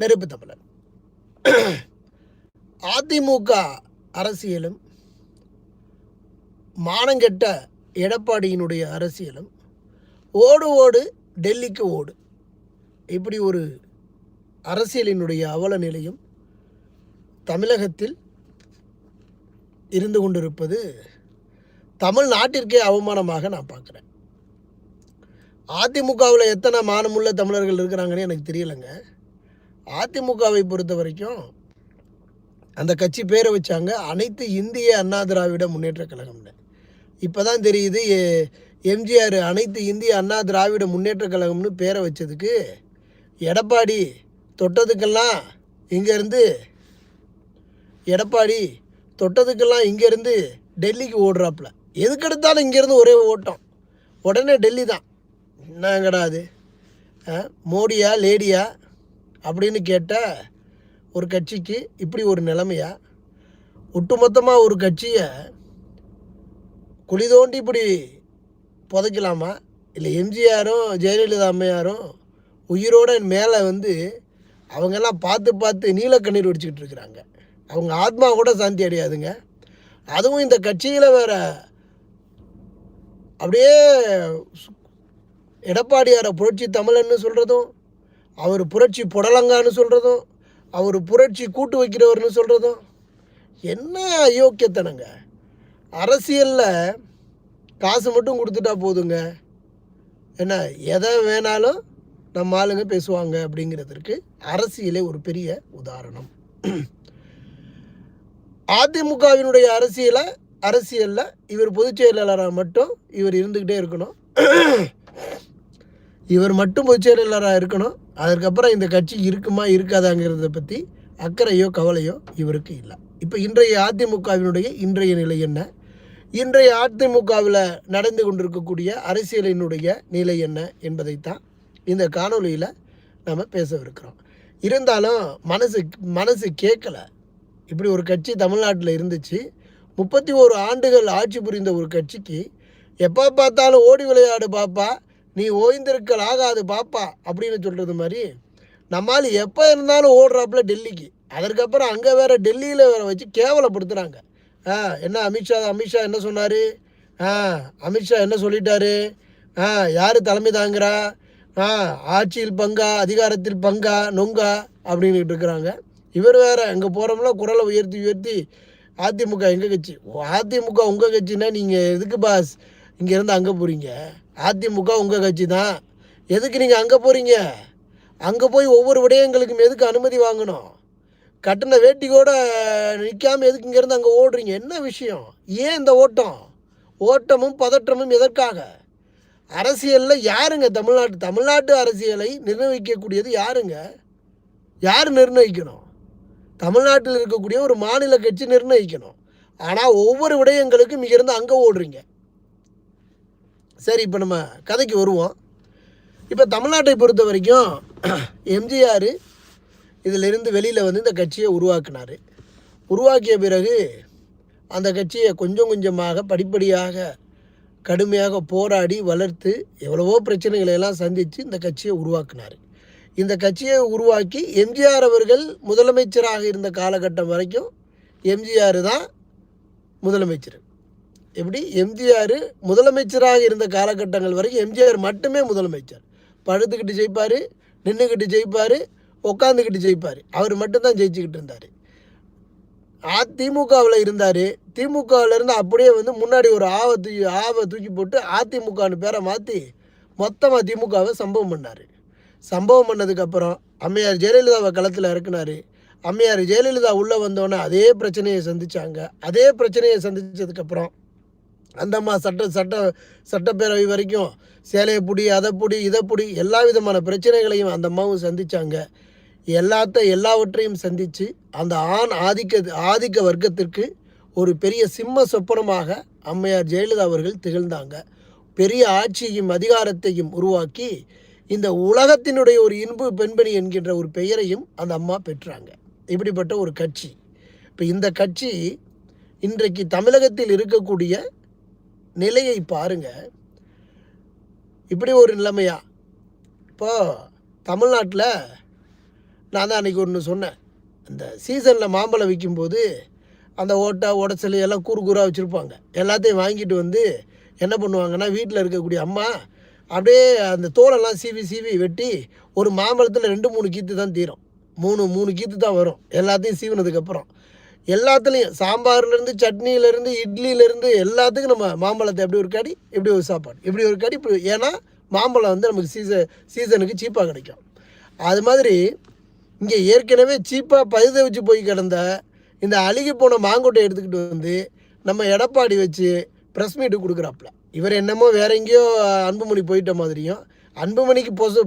நெருப்பு தமிழன் அதிமுக அரசியலும் மானங்கெட்ட எடப்பாடியினுடைய அரசியலும் ஓடு ஓடு டெல்லிக்கு ஓடு. இப்படி ஒரு அரசியலினுடைய அவல நிலையும் தமிழகத்தில் இருந்து கொண்டிருப்பது தமிழ்நாட்டிற்கே அவமானமாக நான் பார்க்குறேன். அதிமுகவில் எத்தனை மானமுள்ள தமிழர்கள் இருக்கிறாங்கன்னு எனக்கு தெரியலைங்க. அதிமுகவை பொறுத்த வரைக்கும் அந்த கட்சி பேரை வச்சாங்க. அனைத்து இந்திய அண்ணா திராவிட முன்னேற்ற கழகம்னு. இப்போ தான் தெரியுது எம்ஜிஆர் அனைத்து இந்திய அண்ணா திராவிட முன்னேற்ற கழகம்னு பேரை வச்சதுக்கு எடப்பாடி தொட்டதுக்கெல்லாம் இங்கேருந்து எடப்பாடி தொட்டதுக்கெல்லாம் இங்கேருந்து டெல்லிக்கு ஓடுறாப்புல. எதுக்கெடுத்தாலும் இங்கேருந்து ஒரே ஓட்டம். உடனே டெல்லி தான் என்னங்கடா அது? ஆ, மோடியா லேடியா? அப்படின்னு கேட்டால் ஒரு கட்சிக்கு இப்படி ஒரு நிலைமையா? ஒட்டுமொத்தமாக ஒரு கட்சியை குழி தோண்டி இப்படி புதைக்கலாமா? இல்லை எம்ஜிஆரும் ஜெயலலிதா அம்மையாரும் உயிரோட மேலே வந்து அவங்கெல்லாம் பார்த்து பார்த்து நீலக்கண்ணீர் வடிச்சுக்கிட்டு இருக்கிறாங்க. அவங்க ஆத்மா கூட சாந்தி அடையாதுங்க. அதுவும் இந்த கட்சியில் வேற அப்படியே எடப்பாடியார எடப்பாடியாரை புரட்சி தமிழன்னு சொல்கிறதும் அவர் புரட்சி புடலங்கான்னு சொல்கிறதும் அவர் புரட்சி கூட்டு வைக்கிறவர்னு சொல்கிறதும் என்ன அயோக்கியத்தனங்க? அரசியலில் காசு மட்டும் கொடுத்துட்டா போதுங்க. என்ன எதை வேணாலும் நம்ம ஆளுங்க பேசுவாங்க அப்படிங்கிறதுக்கு அரசியலே ஒரு பெரிய உதாரணம். அதிமுகவினுடைய அரசியலை அரசியலில் இவர் பொதுச் செயலாளராக மட்டும் இவர் இருந்துக்கிட்டே இருக்கணும். இவர் மட்டும் பொதுச் செயலாளராக இருக்கணும். அதற்கப்புறம் இந்த கட்சி இருக்குமா இருக்காதாங்கிறத பற்றி அக்கறையோ கவலையோ இவருக்கு இல்லை. இப்போ இன்றைய அதிமுகவினுடைய இன்றைய நிலை என்ன? இன்றைய அதிமுகவில் நடந்து கொண்டிருக்கக்கூடிய அரசியலினுடைய நிலை என்ன என்பதைத்தான் இந்த காணொளியில் நம்ம பேசவிருக்கிறோம். இருந்தாலும் மனசு மனசு கேட்கல. இப்படி ஒரு கட்சி தமிழ்நாட்டில் இருந்துச்சு. முப்பத்தி ஓரு ஆண்டுகள் ஆட்சி புரிந்த ஒரு கட்சிக்கு எப்போ பார்த்தாலும் ஓடி விளையாடு பாப்பா நீ ஓய்ந்திருக்கல் ஆகாது பாப்பா அப்படின்னு சொல்கிறது மாதிரி நம்மால் எப்போ இருந்தாலும் ஓடுறாப்புல டெல்லிக்கு. அதற்கப்புறம் அங்கே வேறு டெல்லியில் வேறு வச்சு கேவலப்படுத்துகிறாங்க ஆ என்ன அமித்ஷா அமித்ஷா என்ன சொன்னார்? ஆ அமித்ஷா என்ன சொல்லிட்டாரு? ஆ யார் தலைமை தாங்குறா? ஆ ஆட்சியில் பங்கா அதிகாரத்தில் பங்கா நொங்கா அப்படின்னுட்டு இருக்கிறாங்க. இவர் வேறு அங்கே போகிறோம்னா குரலை உயர்த்தி உயர்த்தி அதிமுக எங்கள் கட்சி? அதிமுக உங்கள் கட்சின்னா நீங்கள் எதுக்கு பாஸ் இங்கேருந்து அங்கே போகிறீங்க அதிமுக உங்கள் கட்சி தான். எதுக்கு நீங்கள் அங்கே போகிறீங்க அங்கே போய் ஒவ்வொரு விடயங்களுக்கும் எதுக்கு அனுமதி வாங்கணும்? கட்டின வேட்டி கூட நிற்காம எதுக்கு இங்கேருந்து அங்கே ஓடுறீங்க? என்ன விஷயம்? ஏன் இந்த ஓட்டம்? ஓட்டமும் பதற்றமும் எதற்காக? அரசியலில் யாருங்க தமிழ்நாட்டு? தமிழ்நாட்டு அரசியலை நிர்ணயிக்கக்கூடியது யாருங்க? யார் நிர்ணயிக்கணும்? தமிழ்நாட்டில் இருக்கக்கூடிய ஒரு மாநில கட்சி நிர்ணயிக்கணும். ஆனால் ஒவ்வொரு விடயங்களுக்கும் இங்கேருந்து அங்கே ஓடுறீங்க. சரி இப்போ நம்ம கதைக்கு வருவோம். இப்போ தமிழ்நாட்டை பொறுத்த வரைக்கும் எம்ஜிஆர் இதிலிருந்து வெளியில் வந்து இந்த கட்சியை உருவாக்கினார். உருவாக்கிய பிறகு அந்த கட்சியை கொஞ்சம் கொஞ்சமாக படிப்படியாக கடுமையாக போராடி வளர்த்து எவ்வளவோ பிரச்சனைகளை எல்லாம் சந்தித்து இந்த கட்சியை உருவாக்கினார். இந்த கட்சியை உருவாக்கி எம்ஜிஆர் அவர்கள் முதலமைச்சராக இருந்த காலகட்டம் வரைக்கும் எம்ஜிஆர் தான் முதலமைச்சர். எப்படி? எம்ஜிஆர் முதலமைச்சராக இருந்த காலகட்டங்கள் வரைக்கும் எம்ஜிஆர் மட்டுமே முதலமைச்சர். படுத்துக்கிட்டு ஜெயிப்பார் நின்றுக்கிட்டு ஜெயிப்பார் உட்காந்துக்கிட்டு ஜெயிப்பார். அவர் மட்டும்தான் ஜெயிச்சுக்கிட்டு இருந்தார். அதிமுகவில் இருந்தார். திமுகவிலேருந்து அப்படியே வந்து முன்னாடி ஒரு ஆவை தூக்கி ஆவை தூக்கி போட்டு அதிமுகன்னு பேரை மாற்றி மொத்தமாக திமுகவை சம்பவம் பண்ணார். சம்பவம் பண்ணதுக்கப்புறம் அம்மையார் ஜெயலலிதாவை களத்தில் இறக்குனாரு. அம்மையார் ஜெயலலிதா உள்ளே வந்தோன்னே அதே பிரச்சனையை சந்தித்தாங்க அதே பிரச்சனையை சந்திச்சதுக்கப்புறம் அந்த அம்மா சட்ட சட்ட சட்டப்பேரவை வரைக்கும் சேலையை பிடி அதை பிடி இதை பிடி எல்லா விதமான பிரச்சனைகளையும் அந்த அம்மாவும் சந்திச்சாங்க. எல்லாத்த எல்லாவற்றையும் சந்தித்து அந்த ஆண் ஆதிக்க ஆதிக்க வர்க்கத்திற்கு ஒரு பெரிய சிம்ம சொப்பனமாக அம்மையார் ஜெயலலிதா அவர்கள் திகழ்ந்தாங்க. பெரிய ஆட்சியையும் அதிகாரத்தையும் உருவாக்கி இந்த உலகத்தினுடைய ஒரு இன்பு பெண்பணி என்கின்ற ஒரு பெயரையும் அந்த அம்மா பெற்றாங்க. இப்படிப்பட்ட ஒரு கட்சி. இப்போ இந்த கட்சி இன்றைக்கு தமிழகத்தில் இருக்கக்கூடிய நிலையை பாருங்க. இப்படி ஒரு நிலைமையா? இப்போது தமிழ்நாட்டில் நான் தான் அன்றைக்கி ஒன்று சொன்னேன். அந்த சீசனில் மாம்பழம் விற்கும்போது அந்த ஓட்டை உடச்சல் எல்லாம் கூறு கூறாக வச்சுருப்பாங்க. எல்லாத்தையும் வாங்கிட்டு வந்து என்ன பண்ணுவாங்கன்னா வீட்டில் இருக்கக்கூடிய அம்மா அப்படியே அந்த தோலெல்லாம் சீவி சீவி வெட்டி ஒரு மாம்பழத்தில் ரெண்டு மூணு கீத்து தான் தீரும். மூணு மூணு கீத்து தான் வரும். எல்லாத்தையும் சீவினதுக்கப்புறம் எல்லாத்துலேயும். சாம்பார்லேருந்து சட்னியிலேருந்து இட்லியிலேருந்து எல்லாத்துக்கும் நம்ம மாம்பழத்தை எப்படி ஒரு கடி இப்படி ஒரு சாப்பாடு இப்படி ஒரு கடி இப்படி ஏன்னா மாம்பழம் வந்து நமக்கு சீசன் சீசனுக்கு சீப்பாக கிடைக்கும். அது மாதிரி இங்கே ஏற்கனவே சீப்பாக பழுத வச்சு போய் கிடந்த இந்த அழுகி போன மாங்கொட்டை எடுத்துக்கிட்டு வந்து நம்ம எடப்பாடி வச்சு ப்ரெஸ் மீட்டு கொடுக்குறாப்புல. இவர் என்னமோ வேற எங்கேயோ அன்புமணி போயிட்ட மாதிரியும் அன்புமணிக்கு பொச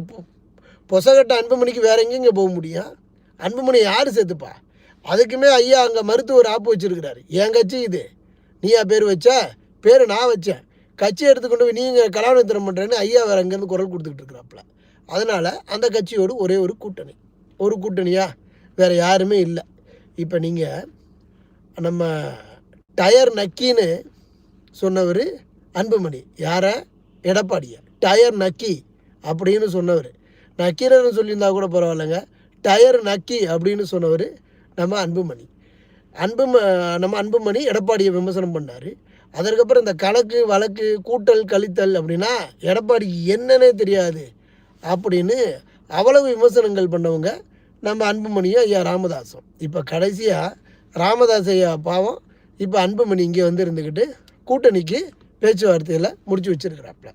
பொசகட்ட அன்புமணிக்கு வேற எங்கேயும் இங்கே போக முடியும். அன்புமணி யார் சேர்த்துப்பா? அதுக்குமே ஐயா அங்கே மருத்துவர் ஆப்பு வச்சுருக்கிறாரு. என் கட்சி இது. நீயா பேர் வச்ச? பேர் நான் வச்சேன் கட்சி எடுத்துக்கொண்டு போய் நீங்கள் கலாநித்திரம் பண்ணுறேன்னு ஐயா வேறு அங்கேருந்து குரல் கொடுத்துக்கிட்டு இருக்கிறாப்புல. அதனால் அந்த கட்சியோடு ஒரே ஒரு கூட்டணி. ஒரு கூட்டணியா? வேறு யாருமே இல்லை. இப்போ நீங்கள் நம்ம டயர் நக்கின்னு சொன்னவர் அன்புமணி. யாரை? எடப்பாடியை. டயர் நக்கி அப்படின்னு சொன்னவர். நக்கீரன்னு சொல்லியிருந்தா கூட பரவாயில்லைங்க. டயர் நக்கி அப்படின்னு சொன்னவர் நம்ம அன்புமணி. அன்பும நம்ம அன்புமணி எடப்பாடியை விமர்சனம் பண்ணார். அதற்கப்புறம் இந்த கணக்கு வழக்கு கூட்டல் கழித்தல் அப்படின்னா எடப்பாடிக்கு என்னன்னே தெரியாது அப்படின்னு அவ்வளவு விமர்சனங்கள் பண்ணவங்க நம்ம அன்புமணியும் ஐயா ராமதாஸும் இப்போ கடைசியாக ராமதாஸ் ஐயா பாவம் இப்போ அன்புமணி இங்கே வந்து இருந்துக்கிட்டு கூட்டணிக்கு பேச்சுவார்த்தையில் முடிச்சு வச்சுருக்கிறாப்புல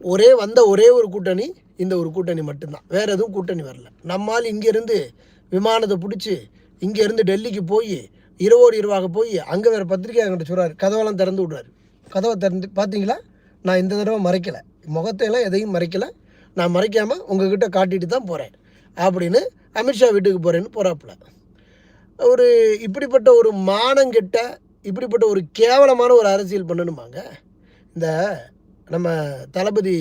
ஒரே வந்த ஒரே ஒரு கூட்டணி இந்த ஒரு கூட்டணி மட்டும்தான். வேறு எதுவும் கூட்டணி வரல. நம்மால் இங்கேருந்து விமானத்தை பிடிச்சி இங்கேருந்து டெல்லிக்கு போய் இரவோடு இரவாக போய் அங்கே வேறு பத்திரிக்கையாளர்கிட்ட சொல்கிறார் கதவெல்லாம் திறந்து விடுறாரு. கதவை திறந்து பார்த்தீங்களா நான் இந்த தடவை மறைக்கலை. முகத்தையெல்லாம் எதையும் மறைக்கலை. நான் மறைக்காமல் உங்ககிட்ட காட்டிட்டு தான் போகிறேன் அப்படின்னு அமித்ஷா வீட்டுக்கு போகிறேன்னு போகிறாப்புல ஒரு இப்படிப்பட்ட ஒரு மானங்கெட்ட இப்படிப்பட்ட ஒரு கேவலமான ஒரு அரசியல் பண்ணணுமாங்க? இந்த நம்ம தளபதி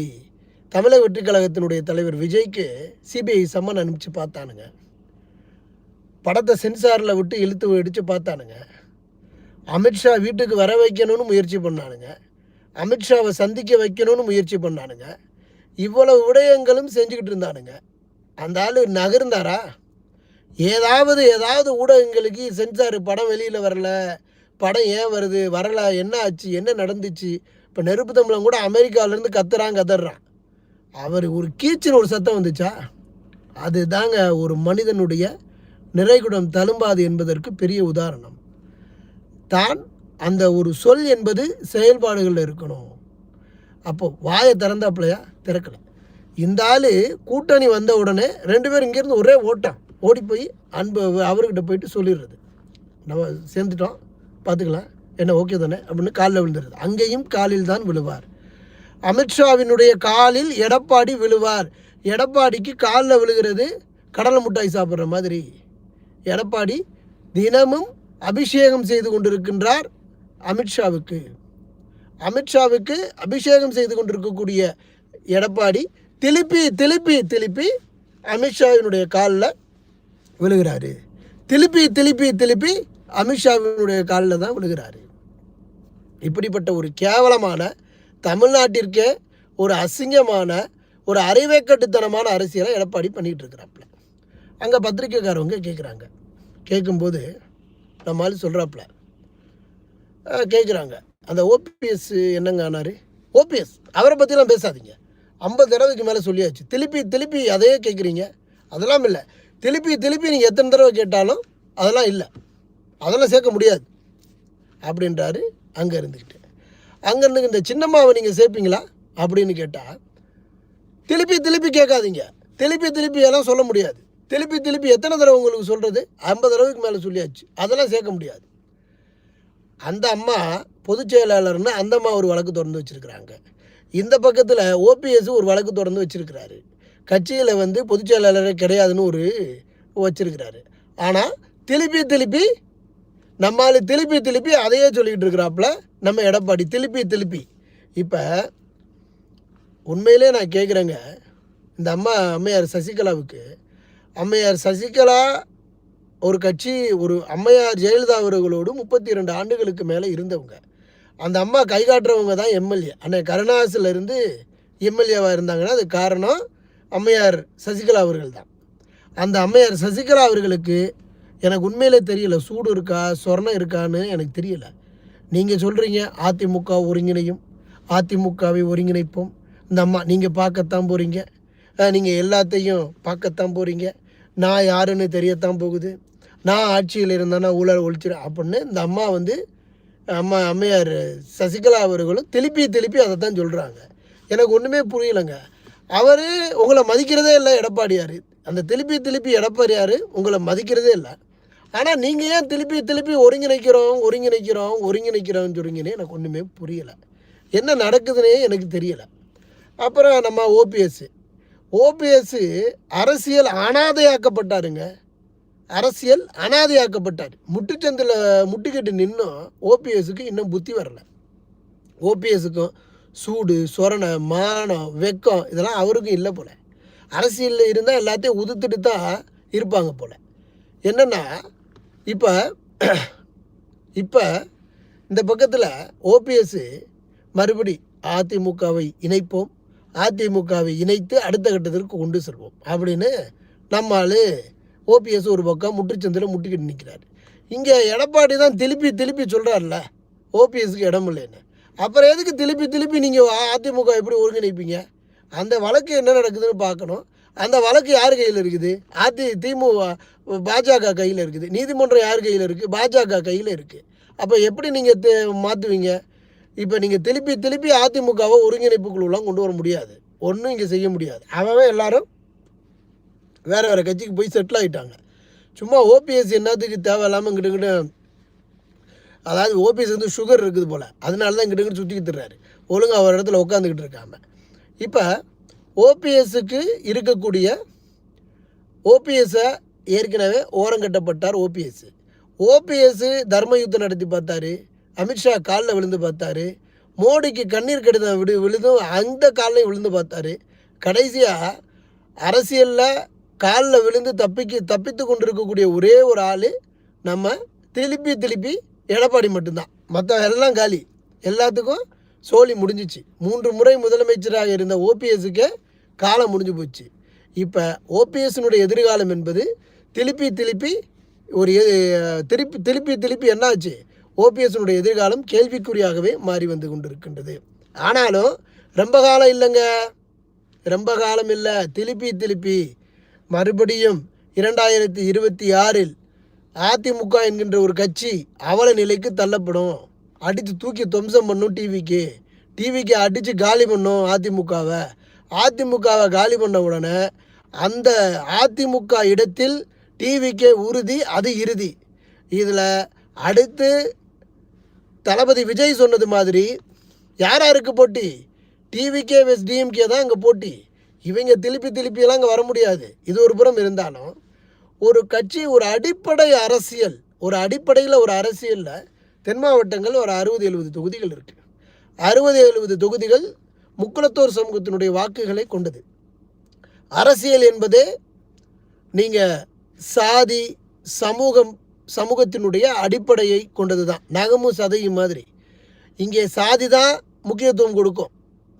தமிழக வெற்றி கழகத்தினுடைய தலைவர் விஜய்க்கு சிபிஐ சம்மன் அனுப்பிச்சு பார்த்தானுங்க. படத்தை சென்சாரில் விட்டு இழுத்து அடித்து பார்த்தானுங்க. அமித்ஷா வீட்டுக்கு வர வைக்கணும்னு முயற்சி பண்ணானுங்க. அமித்ஷாவை சந்திக்க வைக்கணும்னு முயற்சி பண்ணானுங்க. இவ்வளவு விடயங்களும் செஞ்சுக்கிட்டு இருந்தானுங்க. அந்த ஆள் நகர்ந்தாரா? ஏதாவது ஏதாவது ஊடகங்களுக்கு சென்சார் படம் வெளியில் வரல. படம் ஏன் வருது? வரல. என்ன ஆச்சு? என்ன நடந்துச்சு? இப்போ நெருப்பு தம்பளம் கூட அமெரிக்காவிலேருந்து கத்துறான் கதறான். அவர் ஒரு கீச்சுன்னு ஒரு சத்தம் வந்துச்சா? அதுதாங்க ஒரு மனிதனுடைய நிறைகுடம் தழும்பாது என்பதற்கு பெரிய உதாரணம். தான் அந்த ஒரு சொல் என்பது செயல்பாடுகளில் இருக்கணும். அப்போ வாயை திறந்தாப்பிலையா திறக்கலை. இந்த ஆள் கூட்டணி வந்த உடனே ரெண்டு பேரும் இங்கேருந்து ஒரே ஓட்டம். ஓடி போய் அன்பு அவர்கிட்ட போயிட்டு சொல்லிடுறது நம்ம சேர்ந்துட்டோம். பார்த்துக்கலாம் என்ன ஓகே தானே? அப்படின்னு காலில் விழுந்துருது அங்கேயும் காலில் தான் விழுவார். அமித்ஷாவினுடைய காலில் எடப்பாடி விழுவார். எடப்பாடிக்கு காலில் விழுகிறது கடலை முட்டாய் சாப்பிட்ற மாதிரி. எடப்பாடி தினமும் அபிஷேகம் செய்து கொண்டிருக்கின்றார் அமித்ஷாவுக்கு அமித்ஷாவுக்கு அபிஷேகம் செய்து கொண்டிருக்கக்கூடிய எடப்பாடி திருப்பி திருப்பி திருப்பி அமித்ஷாவினுடைய காலில் விழுகிறாரு. திருப்பி திருப்பி திருப்பி அமித்ஷாவினுடைய காலில் தான் விழுகிறாரு. இப்படிப்பட்ட ஒரு கேவலமான தமிழ்நாட்டிற்கே ஒரு அசிங்கமான ஒரு அறிவைக்கட்டுத்தனமான அரசியலை எடப்பாடி பண்ணிகிட்டு இருக்கிறாப்புல அங்கே பத்திரிக்கைக்காரவங்க கேட்குறாங்க கேட்கும்போது நம்மளால சொல்கிறாப்புல கேட்குறாங்க அந்த ஓபிஎஸ் என்னங்க ஆனார்? ஓபிஎஸ் அவரை பற்றிலாம் பேசாதீங்க. ஐம்பது தடவைக்கு மேலே சொல்லியாச்சு. திருப்பி திருப்பி அதையே கேட்குறீங்க அதெல்லாம் இல்லை. திருப்பி திருப்பி நீங்கள் எத்தனை தடவை கேட்டாலும் அதெல்லாம் இல்லை. அதெல்லாம் சேர்க்க முடியாது. அப்படின்றாரு. அங்கே இருந்துக்கிட்டு அங்கே இருந்து இந்த சின்னம்மாவை நீங்கள் சேர்ப்பீங்களா? அப்படின்னு கேட்டால் திருப்பி திருப்பி கேட்காதீங்க. திருப்பி திருப்பி எல்லாம் சொல்ல முடியாது. திருப்பி திருப்பி எத்தனை தடவை உங்களுக்கு சொல்கிறது ஐம்பது தடவைக்கு மேலே சொல்லியாச்சு. அதெல்லாம் சேர்க்க முடியாது. அந்த அம்மா பொதுச் செயலாளர்னு அந்த அம்மா ஒரு வழக்கு தொடர்ந்து வச்சுருக்கிறாங்க. இந்த பக்கத்தில் ஓபிஎஸ் ஒரு வழக்கு தொடர்ந்து வச்சுருக்கிறாரு. கட்சியில் வந்து பொதுச் செயலாளரே கிடையாதுன்னு ஒரு வச்சுருக்கிறாரு. ஆனால் திருப்பி திருப்பி நம்மால் திருப்பி திருப்பி அதையே சொல்லிக்கிட்டு இருக்கிறாப்புல நம்ம எடப்பாடி திருப்பி திருப்பி. இப்போ உண்மையிலே நான் கேட்குறேங்க இந்த அம்மா அம்மையார் சசிகலாவுக்கு அம்மையார் சசிகலா ஒரு கட்சி ஒரு அம்மையார் ஜெயலலிதா அவர்களோடு முப்பத்தி இரண்டு ஆண்டுகளுக்கு மேலே இருந்தவங்க. அந்த அம்மா கை காட்டுறவங்க தான் எம்எல்ஏ. அன்னை கருணாசில் இருந்து எம்எல்ஏவாக இருந்தாங்கன்னா அது காரணம் அம்மையார் சசிகலா அவர்கள் தான். அந்த அம்மையார் சசிகலா அவர்களுக்கு எனக்கு உண்மையிலே தெரியல சூடு இருக்கா சொர்ணம் இருக்கான்னு எனக்கு தெரியல. நீங்கள் சொல்கிறீங்க அதிமுக ஒருங்கிணையும் அதிமுகவை ஒருங்கிணைப்போம். இந்த அம்மா நீங்கள் பார்க்கத்தான் போகிறீங்க நீங்கள் எல்லாத்தையும் பார்க்கத்தான் போகிறீங்க நான் யாருன்னு தெரியத்தான் போகுது. நான் ஆட்சியில் இருந்தேன்னா ஊழல் ஒழிச்சிடும் அப்படின்னு இந்த அம்மா வந்து அம்மா அம்மையார் சசிகலா அவர்களும் திருப்பி திருப்பி அதை தான் சொல்கிறாங்க எனக்கு ஒன்றுமே புரியலைங்க. அவர் உங்களை மதிக்கிறதே இல்லை எடப்பாடியார். அந்த திருப்பி திருப்பி எடப்பாடியார் உங்களை மதிக்கிறதே இல்லை. ஆனால் நீங்கள் ஏன் திருப்பி திருப்பி ஒருங்கிணைக்கிறோம் ஒருங்கிணைக்கிறோம் ஒருங்கிணைக்கிறோம்னு சொல்றீங்கன்னு எனக்கு ஒன்றுமே புரியலை. என்ன நடக்குதுன்னே எனக்கு தெரியலை. அப்புறம் நம்ம ஓபிஎஸ்ஸு ஓபிஎஸ்ஸு அரசியல் அனாதையாக்கப்பட்டாருங்க. அரசியல் அனாதையாக்கப்பட்டார். முட்டுச்சந்தில் முட்டுக்கட்டு நின்றும் ஓபிஎஸ்க்கு இன்னும் புத்தி வரலை. ஓபிஎஸ்க்கும் சூடு சொரணை மானம் வெக்கம் இதெல்லாம் அவருக்கும் இல்லை போல். அரசியலில் இருந்தால் எல்லாத்தையும் உதுத்துட்டு தான் இருப்பாங்க போல். என்னென்னா இப்போ இப்போ இந்த பக்கத்தில் ஓபிஎஸ்ஸு மறுபடி அதிமுகவை இணைப்போம். அதிமுகவை இணைத்து அடுத்த கட்டத்திற்கு கொண்டு செல்வோம். அப்படின்னு நம்மால் ஓபிஎஸ் ஒரு பக்கம் முற்றுச்சந்தில் முட்டிக்கிட்டு நிற்கிறார் இங்கே எடப்பாடி தான் திருப்பி திருப்பி சொல்கிறார்ல ஓபிஎஸ்க்கு இடம் இல்லைன்னு. அப்புறம் எதுக்கு திருப்பி திருப்பி நீங்கள் அதிமுக எப்படி ஒருங்கிணைப்பீங்க? அந்த வழக்கு என்ன நடக்குதுன்னு பார்க்கணும். அந்த வழக்கு யார் கையில் இருக்குது? அதி திமுக பாஜக கையில் இருக்குது. நீதிமன்றம் யார் கையில் இருக்குது பாஜக கையில் இருக்குது அப்போ எப்படி நீங்கள் மாற்றுவீங்க இப்போ நீங்கள் திருப்பி திருப்பி அதிமுகவை ஒருங்கிணைப்பு குழுலாம் கொண்டு வர முடியாது. ஒன்றும் இங்கே செய்ய முடியாது. அவன் எல்லாரும் வேறு வேறு கட்சிக்கு போய் செட்டில் ஆகிட்டாங்க சும்மா ஓபிஎஸ் என்னத்துக்கு தேவையில்லாமல் இங்கிட்ட இங்கிட்ட அதாவது ஓபிஎஸ் வந்து சுகர் இருக்குது போல். அதனால தான் இங்கிட்டு இங்கிட்ட சுற்றிக்கிட்டு இருக்காரு. ஒழுங்காக ஒரு இடத்துல உட்காந்துக்கிட்டு இருக்காம. இப்போ ஓபிஎஸ்க்கு இருக்கக்கூடிய ஓபிஎஸ்ஸை ஏற்கனவே ஓரங்கட்டப்பட்டார் ஓபிஎஸ் ஓபிஎஸ் தர்ம யுத்தம் நடத்தி பார்த்தாரு. அமித்ஷா காலில் விழுந்து பார்த்தாரு. மோடிக்கு கண்ணீர் கடிதம் விடு விழுதும் அந்த காலையும் விழுந்து பார்த்தாரு. கடைசியாக அரசியலில் காலில் விழுந்து தப்பிக்கு தப்பித்து கொண்டிருக்கக்கூடிய ஒரே ஒரு ஆள் நம்ம திருப்பி திருப்பி எடப்பாடி மட்டும்தான். மற்ற எல்லாம் காலி. எல்லாத்துக்கும் சோலி முடிஞ்சிச்சு. மூன்று முறை முதலமைச்சராக இருந்த ஓபிஎஸ்க்கு காலம் முடிஞ்சு போச்சு. இப்போ ஓபிஎஸ்னுடைய எதிர்காலம் என்பது திருப்பி திருப்பி ஒரு எ- திருப்பி திருப்பி திருப்பி என்னாச்சு? ஓபிஎஸ்னுடைய எதிர்காலம் கேள்விக்குறியாகவே மாறி வந்து கொண்டிருக்கின்றது. ஆனாலும் ரொம்ப காலம் இல்லைங்க. ரொம்ப காலம் இல்லை. திருப்பி திருப்பி. மறுபடியும் இரண்டாயிரத்தி இருபத்தி ஆறில் அதிமுக என்கின்ற ஒரு கட்சி அவல நிலைக்கு தள்ளப்படும். அடித்து தூக்கி துவம்சம் பண்ணும் டிவிக்கு. டிவிக்கு அடித்து காலி பண்ணும் அதிமுகவை. அதிமுகவை காலி பண்ண உடனே அந்த அதிமுக இடத்தில் டிவிக்கே உறுதி அது இறுதி. இதில் அடுத்து தளபதி விஜய் சொன்னது மாதிரி யார் யாருக்கு போட்டி? டிவிகே வெஸ் டிஎம்கே தான் அங்கே போட்டி. இவங்க திருப்பி திருப்பியெல்லாம் அங்கே வர முடியாது. இது ஒரு புறம் இருந்தாலும் ஒரு கட்சி ஒரு அடிப்படை அரசியல் ஒரு அடிப்படையில் ஒரு அரசியலில் தென் மாவட்டங்கள் ஒரு அறுபது எழுபது தொகுதிகள் இருக்குது அறுபது எழுபது தொகுதிகள் முக்குளத்தோர் சமூகத்தினுடைய வாக்குகளை கொண்டது. அரசியல் என்பதே நீங்கள் சாதி சமூகம் சமூகத்தினுடைய அடிப்படையை கொண்டது தான் நகமும் சதையும் மாதிரி. இங்கே சாதி தான் முக்கியத்துவம் கொடுக்கும்.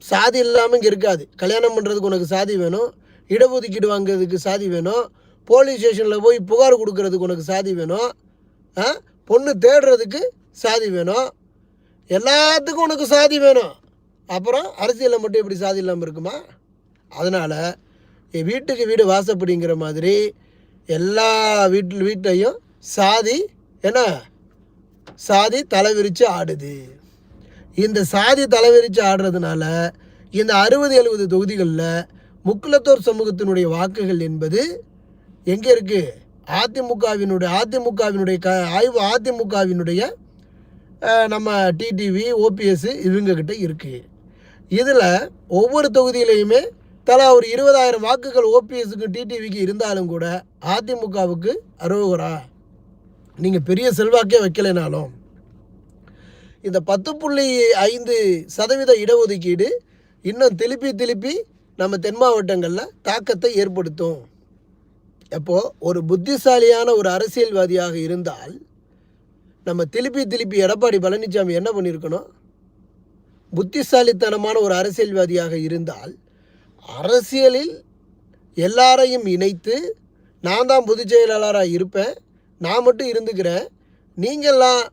சாதி இல்லாமல் இங்கே இருக்காது. கல்யாணம் பண்ணுறதுக்கு உனக்கு சாதி வேணும். இடஒதுக்கீடு வாங்குறதுக்கு சாதி வேணும். போலீஸ் ஸ்டேஷனில் போய் புகார் கொடுக்கறதுக்கு உனக்கு சாதி வேணும். ஆ? பொண்ணு தேடுறதுக்கு சாதி வேணும். எல்லாத்துக்கும் உனக்கு சாதி வேணும். அப்புறம் அரசியலில் மட்டும் எப்படி சாதி இல்லாமல் இருக்குமா? அதனால் வீட்டுக்கு வீடு வாசப்படிங்கிற மாதிரி எல்லா வீட்டில் வீட்டையும் சாதி என்ன? சாதி தலைவிரித்து ஆடுது. இந்த சாதி தலைவிரித்து ஆடுறதுனால இந்த அறுபது எழுபது தொகுதிகளில் முக்குலத்தோர் சமூகத்தினுடைய வாக்குகள் என்பது எங்கே இருக்குது அதிமுகவினுடைய அதிமுகவினுடைய க ஆய்வு அதிமுகவினுடைய நம்ம டிடிவி ஓபிஎஸ் இவங்கக்கிட்ட இருக்குது இதில் ஒவ்வொரு தொகுதியிலையுமே தலா ஒரு இருபதாயிரம் வாக்குகள் ஓபிஎஸ்க்கு டிடிவிக்கு இருந்தாலும் கூட அதிமுகவுக்கு அரோகரா. நீங்கள் பெரிய செல்வாக்கே வைக்கலைனாலும் இந்த பத்து புள்ளி ஐந்து சதவீத இடஒதுக்கீடு இன்னும் திருப்பி திருப்பி நம்ம தென் மாவட்டங்களில் தாக்கத்தை ஏற்படுத்தும். அப்போது ஒரு புத்திசாலியான ஒரு அரசியல்வாதியாக இருந்தால் நம்ம திருப்பி திருப்பி எடப்பாடி பழனிசாமி என்ன பண்ணியிருக்கணும் புத்திசாலித்தனமான ஒரு அரசியல்வாதியாக இருந்தால் அரசியலில் எல்லாரையும் இணைத்து நான் தான் பொதுச் செயலாளராக இருப்பேன் நான் மட்டும் இருந்துக்கிறேன். நீங்கள்லாம்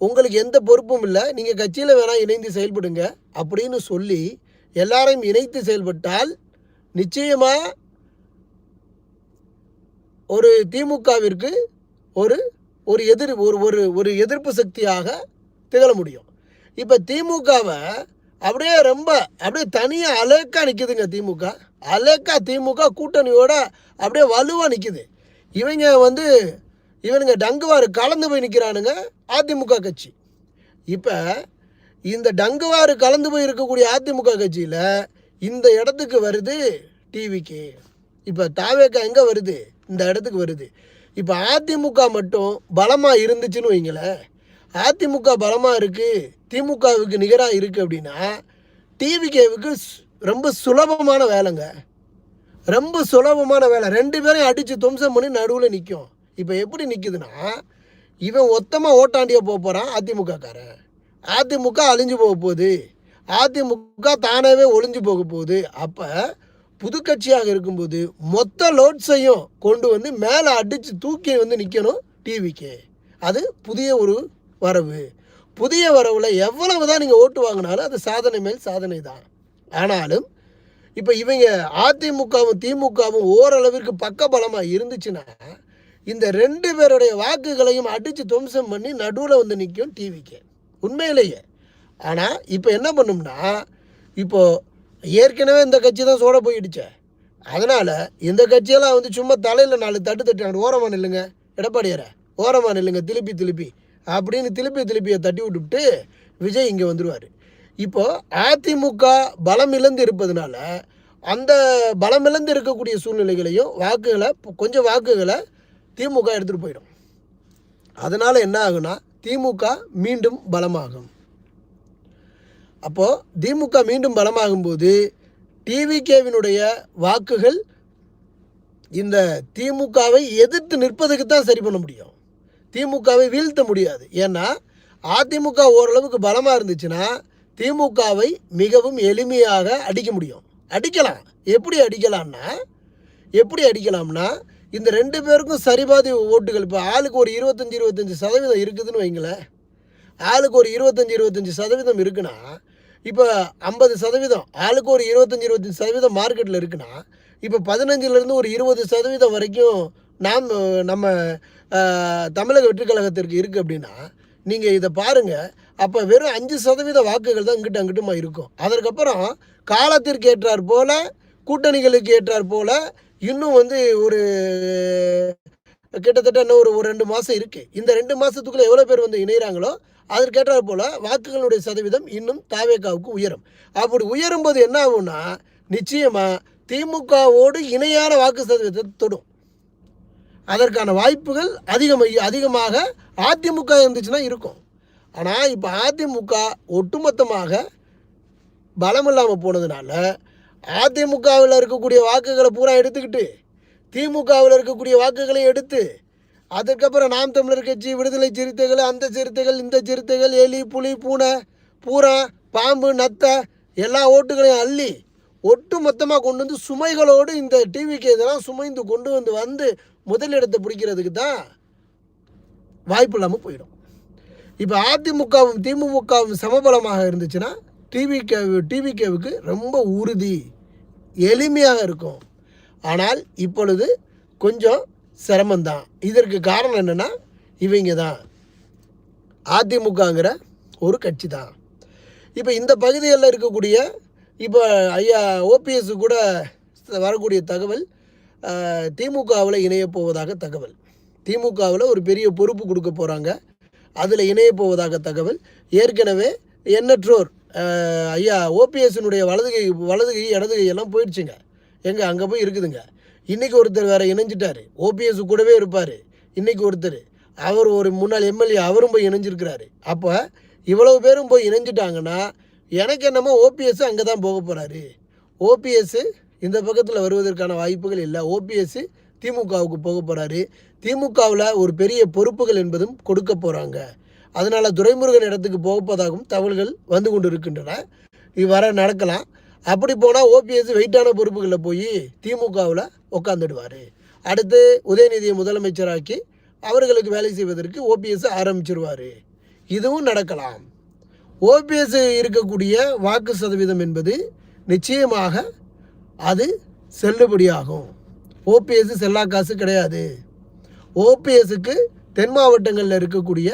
உங்களுக்கு எந்த பொறுப்பும் இல்லை. நீங்கள் கட்சியில் வேணால் இணைந்து செயல்படுங்க அப்படின்னு சொல்லி எல்லாரையும் இணைத்து செயல்பட்டால் நிச்சயமாக ஒரு திமுகவிற்கு ஒரு ஒரு எதிர் ஒரு ஒரு ஒரு எதிர்ப்பு சக்தியாக திகழ முடியும். இப்போ திமுகவை அப்படியே ரொம்ப அப்படியே தனியாக அலேக்கா நிற்குதுங்க திமுக. அலேக்கா திமுக கூட்டணியோட அப்படியே வலுவாக நிற்குது இவங்க வந்து இவனுங்க டங்குவாரு கலந்து போய் நிற்கிறானுங்க அதிமுக கட்சி. இப்போ இந்த டங்குவார் கலந்து போய் இருக்கக்கூடிய அதிமுக கட்சியில் இந்த இடத்துக்கு வருது டிவிக்கு. இப்போ தாவேக்கா எங்கே வருது? இந்த இடத்துக்கு வருது. இப்போ அதிமுக மட்டும் பலமாக இருந்துச்சுன்னு வைங்களேன். அதிமுக பலமாக இருக்குது திமுகவுக்கு நிகராக இருக்குது அப்படின்னா டிவிகேவுக்கு ரொம்ப சுலபமான வேலைங்க. ரொம்ப சுலபமான வேலை. ரெண்டு பேரையும் அடித்து துவம்சம் பண்ணி நடுவில் நிற்கும் இப்போ எப்படி நிற்குதுன்னா இவன் ஒத்தமாக ஓட்டாண்டியே போக போகிறான் அதிமுகக்காரன். அதிமுக அழிஞ்சு போக போகுது. அதிமுக தானாகவே ஒளிஞ்சு போக போகுது. அப்போ புது கட்சியாக இருக்கும்போது மொத்த லோட்ஸையும் கொண்டு வந்து மேலே அடித்து தூக்கி வந்து நிற்கணும் டிவிக்கு அது புதிய ஒரு வரவு. புதிய வரவில் எவ்வளவு தான் நீங்கள் ஓட்டு வாங்கினாலும் அது சாதனை மேல் சாதனை தான். ஆனாலும் இப்போ இவங்க அதிமுகவும் திமுகவும் ஓரளவிற்கு பக்க பலமாக இருந்துச்சுன்னா இந்த ரெண்டு பேருடைய வாக்குகளையும் அடித்து துவம்சம் பண்ணி நடுவில் வந்து நிற்கும் டிவிக்கு உண்மையிலேயே. ஆனால் இப்போ என்ன பண்ணும்னா இப்போது ஏற்கனவே இந்த கட்சி தான் சோட போயிடுச்சே. அதனால் இந்த கட்சியெல்லாம் வந்து சும்மா தலையில் நாலு தட்டு தட்டு ஓரமாக நில்லுங்க. எடப்பாடியார ஓரமாக நில்லுங்க. திருப்பி திருப்பி. அப்படின்னு திருப்பி திருப்பியை தட்டி விட்டுவிட்டு விஜய் இங்கே வந்துடுவார் இப்போது அதிமுக பலம் இழந்து இருப்பதுனால அந்த பலம் இழந்து இருக்கக்கூடிய சூழ்நிலைகளையும் வாக்குகளை கொஞ்சம் வாக்குகளை திமுக எடுத்துகிட்டு போயிடும். அதனால் என்ன ஆகுனா திமுக மீண்டும் பலமாகும். அப்போது திமுக மீண்டும் பலமாகும்போது டிவிகேவினுடைய வாக்குகள் இந்த திமுகவை எதிர்த்து நிற்பதுக்கு தான் சரி பண்ண முடியும். திமுகவை வீழ்த்த முடியாது. ஏன்னா அதிமுக ஓரளவுக்கு பலமாக இருந்துச்சுன்னா திமுகவை மிகவும் எளிமையாக அடிக்க முடியும். அடிக்கலாம். எப்படி அடிக்கலாம்னா எப்படி அடிக்கலாம்னா இந்த ரெண்டு பேருக்கும் சரிபாதி ஓட்டுகள். இப்போ ஆளுக்கு ஒரு இருபத்தஞ்சி இருபத்தஞ்சி சதவீதம் இருக்குதுன்னு வைங்களேன். ஆளுக்கு ஒரு இருபத்தஞ்சி இருபத்தஞ்சி சதவீதம் இருக்குன்னா இப்போ ஐம்பது சதவீதம் ஆளுக்கு ஒரு இருபத்தஞ்சி இருபத்தஞ்சி சதவீதம் மார்க்கெட்டில் இருக்குன்னா இப்போ பதினஞ்சுலேருந்து ஒரு இருபது சதவீதம் வரைக்கும் நாம் நம்ம தமிழக வெற்றி கழகத்திற்கு இருக்குது அப்படின்னா நீங்கள் இதை பாருங்கள் அப்போ வெறும் அஞ்சு சதவீத வாக்குகள் தான் இங்கிட்ட அங்கிட்டுமா இருக்கும். அதற்கப்புறம் காலத்திற்கு ஏற்றாற் போல் கூட்டணிகளுக்கு ஏற்றாற் போல் இன்னும் வந்து ஒரு கிட்டத்தட்ட இன்னும் ஒரு ஒரு ரெண்டு மாதம் இருக்குது இந்த ரெண்டு மாதத்துக்குள்ளே எவ்வளோ பேர் வந்து இணைகிறாங்களோ அதற்கேற்ற போல் வாக்குகளுடைய சதவீதம் இன்னும் தாவேக்காவுக்கு உயரும். அப்படி உயரும்போது என்ன ஆகும்னா நிச்சயமாக திமுகவோடு இணையான வாக்கு சதவீதத்தை தொடும். அதற்கான வாய்ப்புகள் அதிகம் அதிகமாக அதிமுக இருந்துச்சுன்னா இருக்கும். ஆனால் இப்போ அதிமுக ஒட்டுமொத்தமாக பலம் இல்லாமல் போனதுனால அதிமுகவில் இருக்கக்கூடிய வாக்குகளை பூரா எடுத்துக்கிட்டு திமுகவில் இருக்கக்கூடிய வாக்குகளையும் எடுத்து அதுக்கப்புறம் நாம் தமிழர் கட்சி விடுதலை சிறுத்தைகள் அந்த சிறுத்தைகள் இந்த சிறுத்தைகள் எலி புலி பூனை பூரா பாம்பு நத்தை எல்லா ஓட்டுகளையும் அள்ளி ஒட்டு மொத்தமாக கொண்டு வந்து சுமைகளோடு இந்த டிவிக்கு இதெல்லாம் சுமைந்து கொண்டு வந்து வந்து முதலிடத்தை பிடிக்கிறதுக்கு தான் வாய்ப்பு இல்லாமல் போயிடும். இப்போ அதிமுகவும் திமுகவும் சமபலமாக இருந்துச்சுன்னா டிவிகே டிவிகேவுக்கு ரொம்ப உறுதி. எளிமையாக இருக்கும். ஆனால் இப்பொழுது கொஞ்சம் சிரமந்தான் இதற்கு காரணம் என்னென்னா இவங்க தான் அதிமுகங்கிற ஒரு கட்சி தான் இப்போ இந்த பகுதிகளில் இருக்கக்கூடிய இப்போ ஐயா ஓபிஎஸ் கூட வரக்கூடிய தகவல் திமுகவில் இணையப்போவதாக தகவல். திமுகவில் ஒரு பெரிய பொறுப்பு கொடுக்க போகிறாங்க அதில் இணையப்போவதாக தகவல். ஏற்கனவே எண்ணற்றோர் ஐயா ஓபிஎஸ்னுடைய வலது கை வலது கை இடது கை எல்லாம் போயிடுச்சுங்க. எங்கே அங்கே போய் இருக்குதுங்க. இன்றைக்கி ஒருத்தர் வேற இணைஞ்சிட்டார். ஓபிஎஸ் கூடவே இருப்பார். இன்றைக்கி ஒருத்தர். அவர் ஒரு முன்னாள் எம்எல்ஏ அவரும் போய் இணைஞ்சிருக்கிறாரு. அப்போ இவ்வளவு பேரும் போய் இணைஞ்சிட்டாங்கன்னா எனக்கு என்னமோ ஓபிஎஸ் அங்கே தான் போக போகிறாரு ஓபிஎஸ் இந்த பக்கத்தில் வருவதற்கான வாய்ப்புகள் இல்லை. ஓபிஎஸ் திமுகவுக்கு போக போகிறாரு திமுகவில் ஒரு பெரிய பொறுப்புகள் என்பதும் கொடுக்க போகிறாங்க அதனால் துரைமுருகன் இடத்துக்கு போகப்போதாகவும் தகவல்கள் வந்து கொண்டு இருக்கின்றன இவ்வர நடக்கலாம். அப்படி போனால் ஓபிஎஸ் வெயிட்டான பொறுப்புகளில் போய் திமுகவில் உட்காந்துடுவார் அடுத்து உதயநிதியை முதலமைச்சராக்கி அவர்களுக்கு வேலை செய்வதற்கு ஓபிஎஸ் ஆரம்பிச்சிருவார். இதுவும் நடக்கலாம். ஓபிஎஸ் இருக்கக்கூடிய வாக்கு சதவீதம் என்பது நிச்சயமாக அது செல்லுபடியாகும். ஓபிஎஸ் செல்லா காசு கிடையாது. ஓபிஎஸ்க்கு தென் மாவட்டங்களில் இருக்கக்கூடிய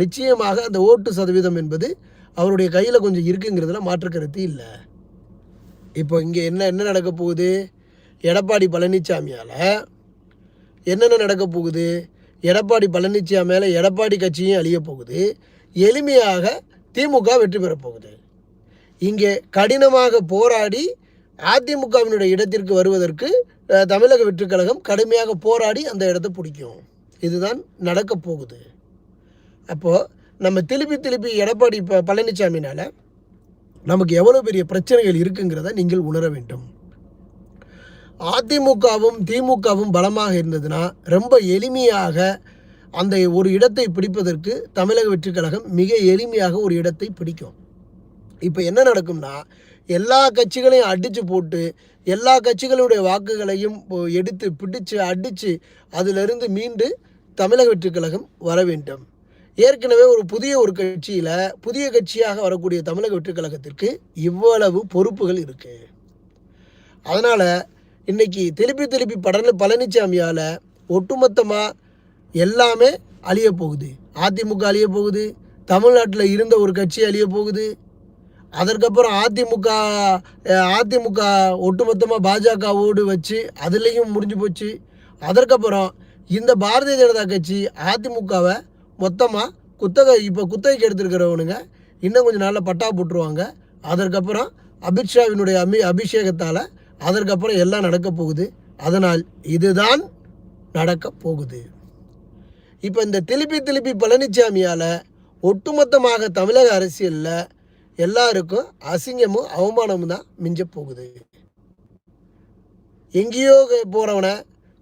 நிச்சயமாக அந்த ஓட்டு சதவீதம் என்பது அவருடைய கையில் கொஞ்சம் இருக்குங்கிறதுல மாற்று கருத்து இல்லை. இப்போ இங்கே என்ன என்ன நடக்க போகுது? எடப்பாடி பழனிசாமியால் என்னென்ன நடக்க போகுது? எடப்பாடி பழனிசாமி மேலே எடப்பாடி கட்சியும் அழிய போகுது. எளிமையாக திமுக வெற்றி பெறப் போகுது. இங்கே கடினமாக போராடி அதிமுகவினுடைய இடத்திற்கு வருவதற்கு தமிழக வெற்றிக் கழகம் கடுமையாக போராடி அந்த இடத்தை பிடிக்கும். இதுதான் நடக்கப் போகுது. அப்போது நம்ம திருப்பி திருப்பி எடப்பாடி ப பழனிசாமினால் நமக்கு எவ்வளோ பெரிய பிரச்சனைகள் இருக்குங்கிறத நீங்கள் உணர வேண்டும். அதிமுகவும் திமுகவும் பலமாக இருந்ததுன்னா ரொம்ப எளிமையாக அந்த ஒரு இடத்தை பிடிப்பதற்கு தமிழக வெற்றிக் கழகம் மிக எளிமையாக ஒரு இடத்தை பிடிக்கும். இப்போ என்ன நடக்கும்னா எல்லா கட்சிகளையும் அடித்து போட்டு எல்லா கட்சிகளுடைய வாக்குகளையும் எடுத்து பிடிச்சு அடித்து அதிலிருந்து மீண்டு தமிழக வெற்றிக் கழகம் வர வேண்டும். ஏற்கனவே ஒரு புதிய ஒரு கட்சியில் புதிய கட்சியாக வரக்கூடிய தமிழக வெற்றிக்கழகத்திற்கு இவ்வளவு பொறுப்புகள் இருக்குது அதனால் இன்னைக்கு திருப்பி திருப்பி படல பழனிசாமியால் ஒட்டுமொத்தமாக எல்லாமே அழிய போகுது. அதிமுக அழிய போகுது. தமிழ்நாட்டில் இருந்த ஒரு கட்சி அழிய போகுது. அதற்கப்புறம் அதிமுக அதிமுக ஒட்டுமொத்தமாக பாஜகவோடு வச்சு அதுலேயும் முடிஞ்சு போச்சு. அதற்கப்புறம் இந்த பாரதிய ஜனதா கட்சி அதிமுகவை மொத்தமாக குத்தகை இப்போ குத்தகைக்கு எடுத்துருக்கிறவனுங்க இன்னும் கொஞ்சம் நாளில் பட்டா போட்டுருவாங்க. அதற்கப்புறம் அமித்ஷாவினுடைய அமி அபிஷேகத்தால் அதற்கப்புறம் எல்லாம் நடக்க போகுது. அதனால் இதுதான் நடக்க போகுது. இப்போ இந்த திருப்பி திருப்பி பழனிசாமியால் ஒட்டுமொத்தமாக தமிழக அரசியலில் எல்லாருக்கும் அசிங்கமும் அவமானமும் தான் மிஞ்ச போகுது. எங்கேயோ போகிறவனை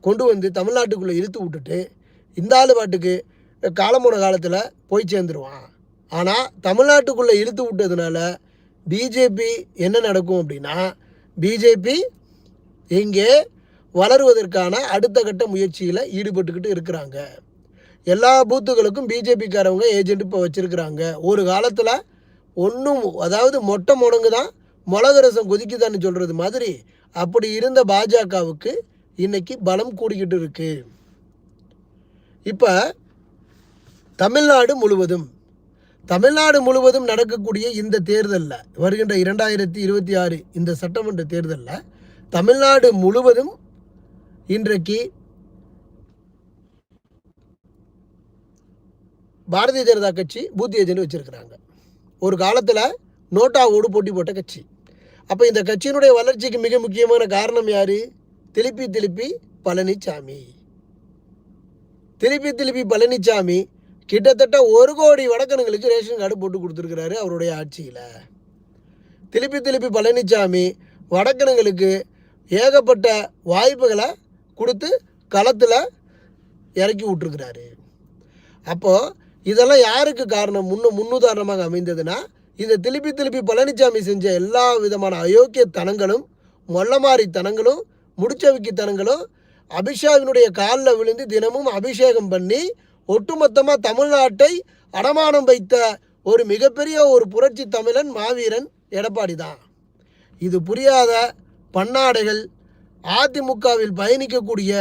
கொண்டு வந்து தமிழ்நாட்டுக்குள்ளே இழுத்து விட்டுட்டு இந்த ஆள் பாட்டுக்கு காலமுன காலத்தில் போய் சேர்ந்துருவான். ஆனால் தமிழ்நாட்டுக்குள்ளே இழுத்து விட்டதுனால பிஜேபி என்ன நடக்கும் அப்படின்னா பிஜேபி இங்கே வளருவதற்கான அடுத்த கட்ட முயற்சியில் ஈடுபட்டுக்கிட்டு இருக்கிறாங்க. எல்லா பூத்துகளுக்கும் பிஜேபிக்காரவங்க ஏஜென்ட் இப்போ வச்சுருக்கிறாங்க. ஒரு காலத்தில் ஒன்றும் அதாவது மொட்டை முடங்கு தான் மிளகு ரசம் கொதிக்குதான்னு சொல்கிறது மாதிரி அப்படி இருந்த பாஜகவுக்கு இன்றைக்கி பலம் கூடிக்கிட்டு இருக்குது இப்போ தமிழ்நாடு முழுவதும் தமிழ்நாடு முழுவதும் நடக்கக்கூடிய இந்த தேர்தலில் வருகின்ற இரண்டாயிரத்தி இருபத்தி ஆறு இந்த சட்டமன்ற தேர்தலில் தமிழ்நாடு முழுவதும் இன்றைக்கு பாரதிய ஜனதா கட்சி பூத் ஏஜென்ட் வச்சுருக்கிறாங்க. ஒரு காலத்தில் நோட்டாவோடு போட்டி போட்ட கட்சி. அப்போ இந்த கட்சியினுடைய வளர்ச்சிக்கு மிக முக்கியமான காரணம் யார்? திருப்பி திருப்பி பழனிசாமி திருப்பி திருப்பி பழனிசாமி கிட்டத்தட்ட ஒரு கோடி வடக்கணுங்களுக்கு ரேஷன் கார்டு போட்டு கொடுத்துருக்கிறாரு அவருடைய ஆட்சியில். திருப்பி திருப்பி பழனிசாமி வடக்கணுங்களுக்கு ஏகப்பட்ட வாய்ப்புகளை கொடுத்து களத்தில் இறக்கி விட்டுருக்கிறாரு. அப்போது இதெல்லாம் யாருக்கு காரணம்? முன்னு முன்னுதாரணமாக அமைந்ததுன்னா இந்த திருப்பி திருப்பி பழனிசாமி செஞ்ச எல்லா விதமான அயோக்கியத்தனங்களும் மொல்லமாரித்தனங்களும் முடிச்சவிக்கித்தனங்களும் அபிஷேகனுடைய காலில் விழுந்து தினமும் அபிஷேகம் பண்ணி ஒட்டுமொத்தமாக தமிழ்நாட்டை அடமானம் வைத்த ஒரு மிகப்பெரிய ஒரு புரட்சி தமிழன் மாவீரன் எடப்பாடி தான். இது புரியாத பன்னாடைகள் அதிமுகவில் பயணிக்கக்கூடிய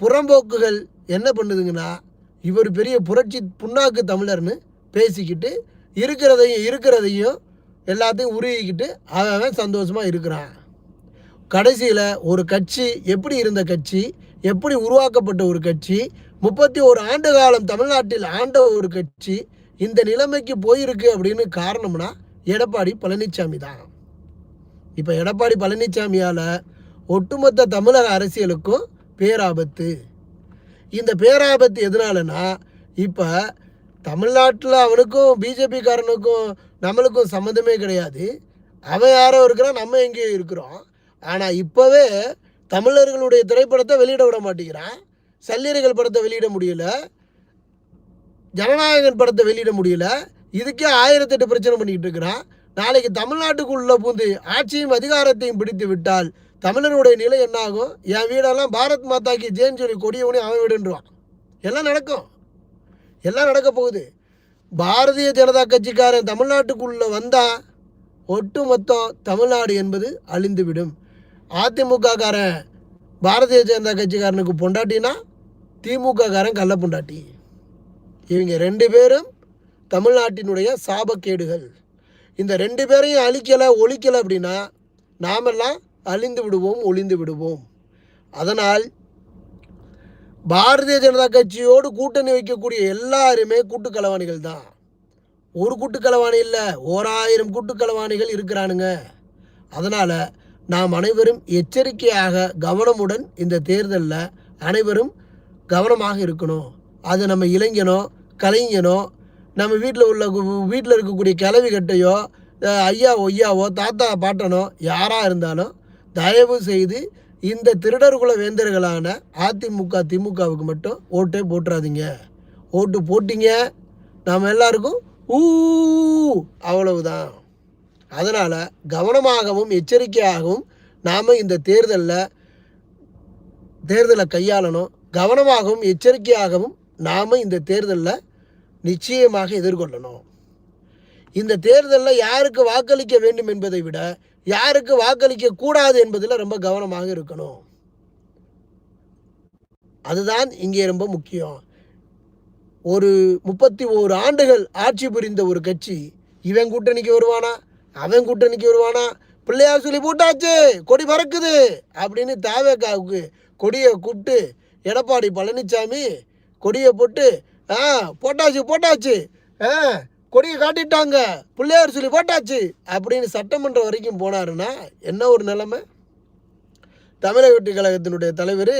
புறம்போக்குகள் என்ன பண்ணுதுங்கன்னா இவர் பெரிய புரட்சி புண்ணாக்கு தமிழர்னு பேசிக்கிட்டு இருக்கிறதையும் இருக்கிறதையும் எல்லாத்தையும் உருகிக்கிட்டு அவன் அவன் சந்தோஷமாக இருக்கிறான். கடைசியில் ஒரு கட்சி எப்படி இருந்த கட்சி எப்படி உருவாக்கப்பட்ட ஒரு கட்சி முப்பத்தி ஒரு ஆண்டு காலம் தமிழ்நாட்டில் ஆண்ட ஒரு கட்சி இந்த நிலைமைக்கு போயிருக்கு அப்படின்னு காரணம்னா எடப்பாடி பழனிசாமி தான். இப்போ எடப்பாடி பழனிசாமியால் ஒட்டுமொத்த தமிழக அரசியலுக்கும் பேராபத்து. இந்த பேராபத்து எதனாலனா இப்போ தமிழ்நாட்டில் அவனுக்கும் பிஜேபிக்காரனுக்கும் நம்மளுக்கும் சம்மந்தமே கிடையாது. அவன் யாரோ இருக்கிறான் நம்ம எங்கேயோ இருக்கிறோம். ஆனால் இப்போவே தமிழர்களுடைய திரைப்படத்தை வெளியிட விட மாட்டேங்கிறான். சல்லீரர்கள் படத்தை வெளியிட முடியல. ஜனநாயகன் படத்தை வெளியிட முடியல. இதுக்கே ஆயிரத்தெட்டு பிரச்சனை பண்ணிக்கிட்டு இருக்கிறான். நாளைக்கு தமிழ்நாட்டுக்குள்ளே பூந்து ஆட்சியும் அதிகாரத்தையும் பிடித்து விட்டால் தமிழனுடைய நிலை என்னாகும்? என் வீடெல்லாம் பாரத் மாதாக்கு ஜேன்னு சொல்லி கொடியவனே அவன் வீடுன்றான் எல்லாம் நடக்கும். எல்லாம் நடக்க போகுது. பாரதிய ஜனதா கட்சிக்காரன் தமிழ்நாட்டுக்குள்ளே வந்தால் ஒட்டு மொத்தம் தமிழ்நாடு என்பது அழிந்துவிடும். அதிமுககாரன் பாரதிய ஜனதா கட்சிக்காரனுக்கு பொண்டாட்டினா திமுககாரன் கள்ளப்புண்டாட்டி. இவங்க ரெண்டு பேரும் தமிழ்நாட்டினுடைய சாபக்கேடுகள். இந்த ரெண்டு பேரையும் அழிக்கலை ஒழிக்கலை அப்படின்னா நாமெல்லாம் அழிந்து விடுவோம் ஒளிந்து விடுவோம். அதனால் பாரதிய ஜனதா கட்சியோடு கூட்டணி வைக்கக்கூடிய எல்லாருமே கூட்டுக்கலவாணிகள் தான். ஒரு கூட்டுக்கலவாணி இல்லை ஓராயிரம் கூட்டுக்கலவாணிகள் இருக்கிறானுங்க. அதனால் நாம் அனைவரும் எச்சரிக்கையாக கவனமுடன் இந்த தேர்தலில் அனைவரும் கவனமாக இருக்கணும். அது நம்ம இளைஞனோ கலைஞனோ நம்ம வீட்டில் உள்ள வீட்டில் இருக்கக்கூடிய கிளவி கட்டையோ ஐயா ஒய்யாவோ தாத்தா பாட்டனோ யாராக இருந்தாலும் தயவு செய்து இந்த திருடர்குல வேந்தர்களான அதிமுக திமுகவுக்கு மட்டும் ஓட்டே போட்டுறாதீங்க. ஓட்டு போட்டிங்க. நாம் எல்லாருக்கும் ஊ அவ்வளவுதான். அதனால் கவனமாகவும் எச்சரிக்கையாகவும் நாம் இந்த தேர்தலில் தேர்தலை கையாளணும். கவனமாகவும் எச்சரிக்கையாகவும் நாம் இந்த தேர்தலில் நிச்சயமாக எதிர்கொள்ளணும். இந்த தேர்தலில் யாருக்கு வாக்களிக்க வேண்டும் என்பதை விட யாருக்கு வாக்களிக்க கூடாது என்பதில் ரொம்ப கவனமாக இருக்கணும். அதுதான் இங்கே ரொம்ப முக்கியம். ஒரு முப்பத்தி ஓரு ஆண்டுகள் ஆட்சி புரிந்த ஒரு கட்சி இவன் கூட்டணிக்கு வருவானா? அவன் கூட்டணிக்கு வருவானா? பிள்ளையார் சொல்லி போட்டாச்சு கொடி பறக்குது அப்படின்னு தாவேக்காவுக்கு கொடியை கூப்பிட்டு எடப்பாடி பழனிசாமி கொடியை போட்டு ஆ போட்டாச்சு போட்டாச்சு. ஆ கொடியை காட்டிட்டாங்க. பிள்ளையார் சொல்லி போட்டாச்சு. அப்படின்னு சட்டமன்றம் வரைக்கும் போனாருன்னா என்ன ஒரு நிலைமை? தமிழக வெற்றி கழகத்தினுடைய தலைவர்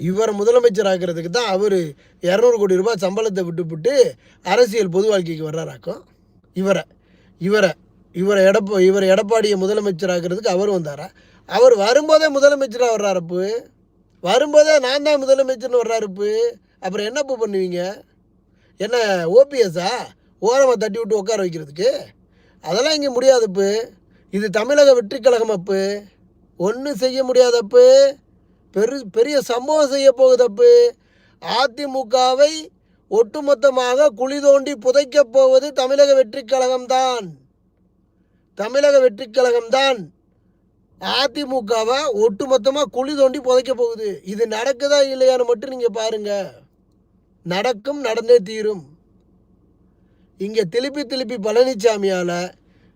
இவரை முதலமைச்சர் ஆக்கிறதுக்கு தான் அவர் இரநூறு கோடி ரூபாய் சம்பளத்தை விட்டுவிட்டு அரசியல் பொது வாழ்க்கைக்கு வர்றாராக்கும். இவரை இவரை இவரை எடப்ப இவர் எடப்பாடியை முதலமைச்சர் ஆக்கிறதுக்கு அவர் வந்தாரா? அவர் வரும்போதே முதலமைச்சராக வர்றாருப்பு. வரும்போதே நான் தான் முதலமைச்சர்னு வர்றாருப்பு அப்புறம் என்னப்பு பண்ணுவீங்க? என்ன ஓபிஎஸ்ஸா ஓரமாக தட்டி விட்டு உட்கார வைக்கிறதுக்கு? அதெல்லாம் இங்கே முடியாதப்பு. இது தமிழக வெற்றி கழகம் அப்பு. ஒன்றும் செய்ய முடியாதப்பு. பெரு பெரிய சம்பவம் செய்ய போகுதப்பு. அதிமுகவை ஒட்டுமொத்தமாக குழி தோண்டி புதைக்கப் போவது தமிழக வெற்றி கழகம்தான் தமிழக வெற்றி கழகம்தான் அதிமுகவை ஒட்டுமொத்தமாக குழி தோண்டி புதைக்க போகுது. இது நடக்குதா இல்லையான்னு மட்டும் நீங்கள் பாருங்கள் நடக்கும் நடந்தே தீரும். இங்கே திருப்பி திருப்பி பழனிசாமியால்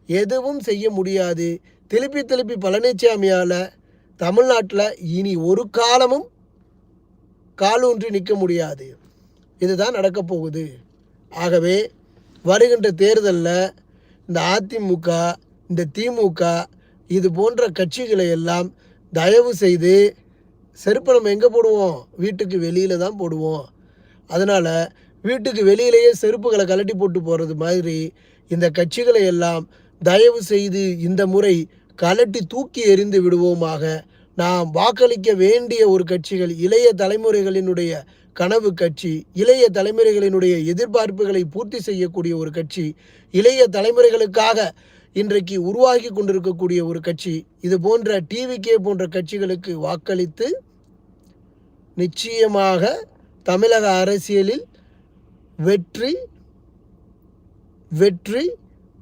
எதுவும் செய்ய முடியாது. திருப்பி திருப்பி பழனிசாமியால் தமிழ்நாட்டில் இனி ஒரு காலமும் காலூன்றி நிற்க முடியாது. இதுதான் நடக்கப் போகுது. ஆகவே வருகின்ற தேர்தலில் இந்த அதிமுக இந்த திமுக இது போன்ற கட்சிகளை எல்லாம் தயவு செய்து செருப்பை நம்ம எங்கே போடுவோம்? வீட்டுக்கு வெளியில் தான் போடுவோம். அதனால் வீட்டுக்கு வெளியிலேயே செருப்புகளை கழட்டி போட்டு போகிறது மாதிரி இந்த கட்சிகளை எல்லாம் தயவு செய்து இந்த முறை கழட்டி தூக்கி எறிந்து விடுவோமாக. நாம் வாக்களிக்க வேண்டிய ஒரு கட்சிகள் இளைய தலைமுறைகளினுடைய கனவு கட்சி இளைய தலைமுறைகளினுடைய எதிர்பார்ப்புகளை பூர்த்தி செய்யக்கூடிய ஒரு கட்சி இளைய தலைமுறைகளுக்காக இன்றைக்கு உருவாகி கொண்டிருக்கக்கூடிய ஒரு கட்சி இது போன்ற டிவிகே போன்ற கட்சிகளுக்கு வாக்களித்து நிச்சயமாக தமிழக அரசியலில் வெற்றி வெற்றி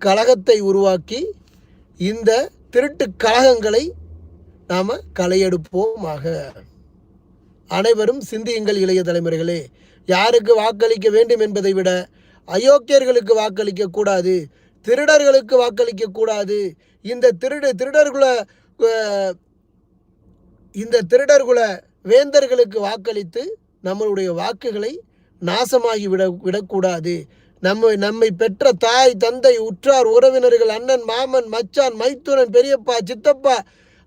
கழகத்தை உருவாக்கி இந்த திருட்டு கழகங்களை நாம் களையெடுப்போமாக. அனைவரும் சிந்தியுங்கள் இளைய தலைமுறைகளே. யாருக்கு வாக்களிக்க வேண்டும் என்பதை விட அயோக்கியர்களுக்கு வாக்களிக்க கூடாது. திருடர்களுக்கு வாக்களிக்க கூடாது. இந்த திருடு திருடர்குல இந்த திருடர்குல வேந்தர்களுக்கு வாக்களித்து நம்மளுடைய வாக்குகளை நாசமாகி விட விடக்கூடாது. நம்ம நம்மை பெற்ற தாய் தந்தை உற்றார் உறவினர்கள் அண்ணன் மாமன் மச்சான் மைத்துனன் பெரியப்பா சித்தப்பா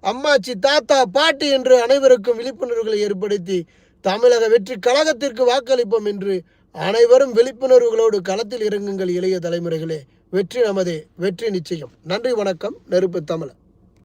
அம்மாச்சி தாத்தா பாட்டி என்று அனைவருக்கும் விழிப்புணர்வுகளை ஏற்படுத்தி தமிழக வெற்றி கழகத்திற்கு வாக்களிப்போம் என்று அனைவரும் விழிப்புணர்வுகளோடு களத்தில் இறங்குங்கள் இளைய தலைமுறைகளே. வெற்றி நமது வெற்றி நிச்சயம். நன்றி வணக்கம். நெருப்பு தமிழன்